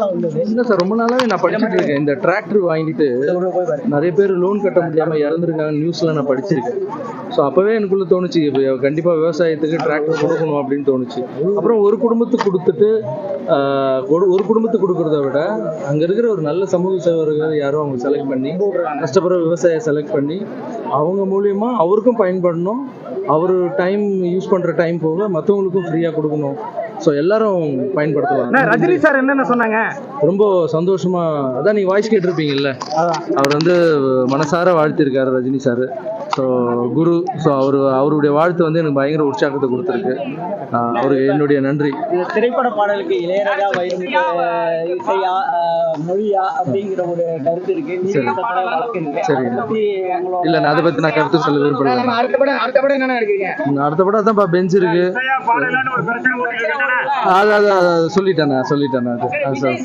இல்லை சார் ரொம்ப நாளாவே நான் படிச்சுட்டு இருக்கேன். இந்த டிராக்டர் வாங்கிட்டு நிறைய பேர் லோன் கட்ட முடியாம இறந்துருக்காங்க. நியூஸ்ல நான் படிச்சிருக்கேன். ஸோ அப்பவே எனக்குள்ள தோணுச்சு கண்டிப்பா விவசாயத்துக்கு டிராக்டர் கொடுக்கணும் அப்படின்னு தோணுச்சு. அப்புறம் ஒரு குடும்பத்துக்கு கொடுத்துட்டு ஆஹ், ஒரு- ஒரு குடும்பத்துக்கு கொடுக்கறத விட அங்க இருக்கிற ஒரு நல்ல சமூக சேவர்கள் யாரும் அவங்க செலக்ட் பண்ணி கஷ்டப்படுற விவசாய செலக்ட் பண்ணி அவங்க மூலியமா அவருக்கும் பயன்படணும். அவர் டைம் யூஸ் பண்ற டைம் போக மற்றவங்களுக்கும் ஃப்ரீயா கொடுக்கணும். ஸோ எல்லாரும் பயன்படுத்தலாம் ரஜினி சார் என்னென்ன சொன்னாங்க? ரொம்ப சந்தோஷமா அதான் நீங்க வாய்ஸ் கேட்டிருப்பீங்கல்ல? அவர் வந்து மனசார வாழ்த்திருக்காரு ரஜினி சார். ஸோ குரு ஸோ அவர் அவருடைய வாழ்த்து வந்து எனக்கு பயங்கர உற்சாகத்தை கொடுத்துருக்கு. அவருக்கு என்னுடைய நன்றி. திரைப்பட பாடலுக்கு இளையராஜா மொழியா அப்படிங்கிற ஒரு கருத்து இருக்கு. பத்தி இல்லை நான் அதை பற்றி நான் கருத்து சொல்ல விரும்பல. அடுத்த படம் அடுத்த படம் என்னென்ன எடுக்கிறீங்க? நான் அடுத்த படம் அதான் பெஞ்ச் இருக்கு. அது சொல்லிட்டேன் நான் சொல்லிட்டேன் நான் அது அது.